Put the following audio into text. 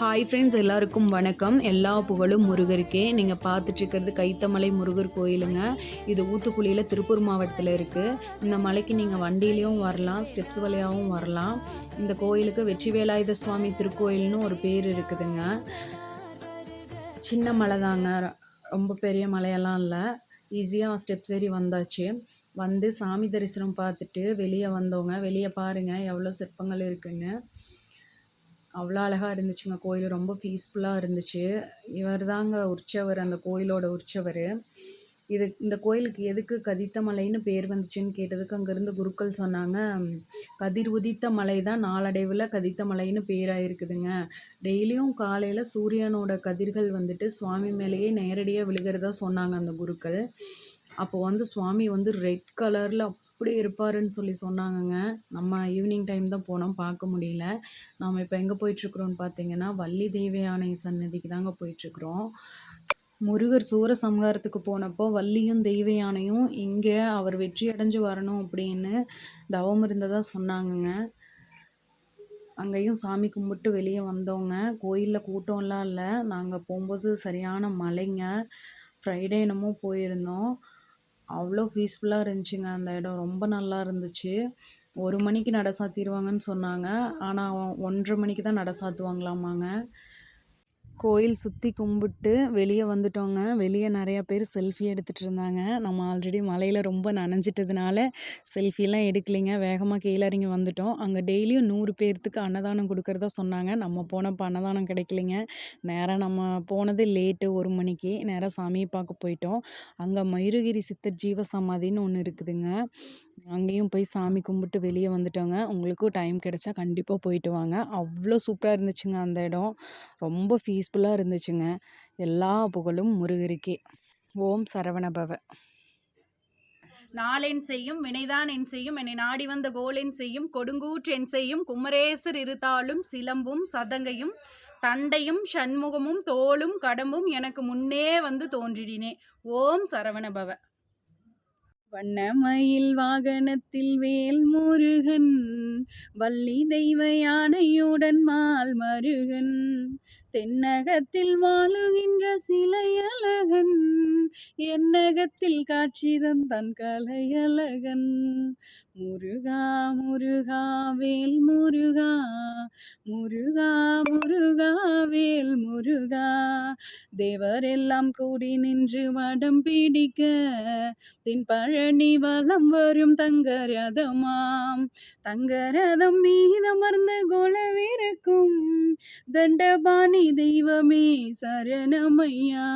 Hi friends எல்லாருக்கும் வணக்கம். எல்லா புகழும் முருகருக்கே. நீங்கள் பார்த்துட்ருக்கிறது கைத்தமலை முருகர் கோயிலுங்க. இது ஊத்துக்குழியில் திருப்பூர் மாவட்டத்தில் இருக்குது இந்த மலைக்கு நீங்கள் வண்டியிலையும் வரலாம் ஸ்டெப்ஸ் வழியாகவும் வரலாம். இந்த கோயிலுக்கு வெற்றி வேலாயுத சுவாமி திருக்கோயில்னு ஒரு பேர் இருக்குதுங்க. சின்ன மலை தாங்க. ரொம்ப பெரிய மலையெல்லாம் இல்லை. ஈஸியாக ஸ்டெப்ஸ் ஏறி வந்தாச்சு. வந்து சாமி தரிசனம் பார்த்துட்டு வெளியே வந்தவங்க வெளியே பாருங்கள் எவ்வளோ சிற்பங்கள் இருக்குன்னு. அவ்வளோ அழகாக இருந்துச்சுங்க. கோயில் ரொம்ப பீஸ்ஃபுல்லாக இருந்துச்சு. இவர் தாங்க உற்சவர் அந்த கோயிலோட உற்சவர். இது இந்த கோயிலுக்கு எதுக்கு கதித்த மலைன்னு பேர் வந்துச்சுன்னு கேட்டதுக்கு அங்கேருந்து குருக்கள் சொன்னாங்க கதிர் உதித்த மலை தான் நாளடைவில் கதித்த மலைன்னு பேராயிருக்குதுங்க. டெய்லியும் காலையில் சூரியனோட கதிர்கள் வந்துட்டு சுவாமி மேலேயே நேரடியாக விழுகிறதா சொன்னாங்க அந்த குருக்கள். அப்போ வந்து சுவாமி வந்து ரெட் கலரில் அப்படி இருப்பாருன்னு சொல்லி சொன்னாங்கங்க. நம்ம ஈவினிங் டைம் தான் போனோம். பார்க்க முடியல. நாம் இப்போ எங்கே போயிட்டுருக்குறோம்னு பார்த்தீங்கன்னா வள்ளி தெய்வயானை சன்னதிக்கு தாங்க போயிட்டுருக்குறோம். முருகர் சூரசம்ஹாரத்துக்கு போனப்போ வள்ளியும் தெய்வ யானையும் இங்கே அவர் வெற்றி அடைஞ்சு வரணும் அப்படின்னு தவம் இருந்ததாக சொன்னாங்கங்க. அங்கேயும் சாமி கும்பிட்டு வெளியே வந்தோங்க. கோயிலில் கூட்டம்லாம் இல்லை. நாங்கள் போகும்போது சரியான மழைங்க. ஃப்ரைடே என்னமோ போயிருந்தோம். அவ்வளோ பீஸ்ஃபுல்லாக இருந்துச்சுங்க அந்த இடம். ரொம்ப நல்லா இருந்துச்சு. ஒரு மணிக்கு நட சாத்திடுவாங்கன்னு சொன்னாங்க. ஆனால் ஒன்றரை மணிக்கு தான் நட சாத்துவாங்களாமாங்க. கோயில் சுற்றி கும்பிட்டு வெளியே வந்துட்டோங்க. வெளியே நிறையா பேர் செல்ஃபி எடுத்துகிட்டு இருந்தாங்க. நம்ம ஆல்ரெடி மலையில் ரொம்ப நனைஞ்சிட்டதுனால செல்ஃபிலாம் எடுக்கலைங்க. வேகமாக கீழே இறங்கி வந்துட்டோம். அங்கே டெய்லியும் நூறு பேர்த்துக்கு அன்னதானம் கொடுக்குறதா சொன்னாங்க. நம்ம போனப்போ அன்னதானம் கிடைக்கலைங்க. நேராக நம்ம போனது லேட்டு ஒரு மணிக்கு. நேராக சாமியை பார்க்க போயிட்டோம். அங்கே மயூரகிரி சித்தர் ஜீவ சமாதின்னு ஒன்று இருக்குதுங்க. அங்கேயும் போய் சாமி கும்பிட்டு வெளியே வந்துட்டோங்க. உங்களுக்கும் டைம் கிடைச்சா கண்டிப்பாக போயிட்டு வாங்க. அவ்வளோ சூப்பராக இருந்துச்சுங்க அந்த இடம். ரொம்ப பீஸ்ஃபுல்லாக இருந்துச்சுங்க. எல்லா புகழும் முருகருக்கே. ஓம் சரவணபவ நாளென் செய்யும் வினைதான் என் செய்யும் என்னை நாடி வந்த கோலென் செய்யும் கொடுங்கூற்று என் செய்யும் குமரேசர் இருத்தாலும் சிலம்பும் சதங்கையும் தண்டையும் சண்முகமும் தோளும் கடம்பும் எனக்கு முன்னே வந்து தோன்றிடினே. ஓம் சரவணபவ வண்ணமயில் வாகனத்தில் வேல் முருகன் வள்ளி தெய்வ யானையுடன் மால் மருகன் தென்னகத்தில் வாழுகின்ற சிலையழகன் என்னகத்தில் காட்சி தந்தான் கலையழகன். முருகா முருகா வேல் முருகா முருகா முருகா முருகா தேவரெல்லாம் கூடி நின்று வடம் பிடிக்க தென் பழனி வலம் வரும் தங்கரதமாம். தங்கரதம் மீதமர்ந்த குலவிருக்கும் தண்டபாணி தெய்வமே சரணமையா.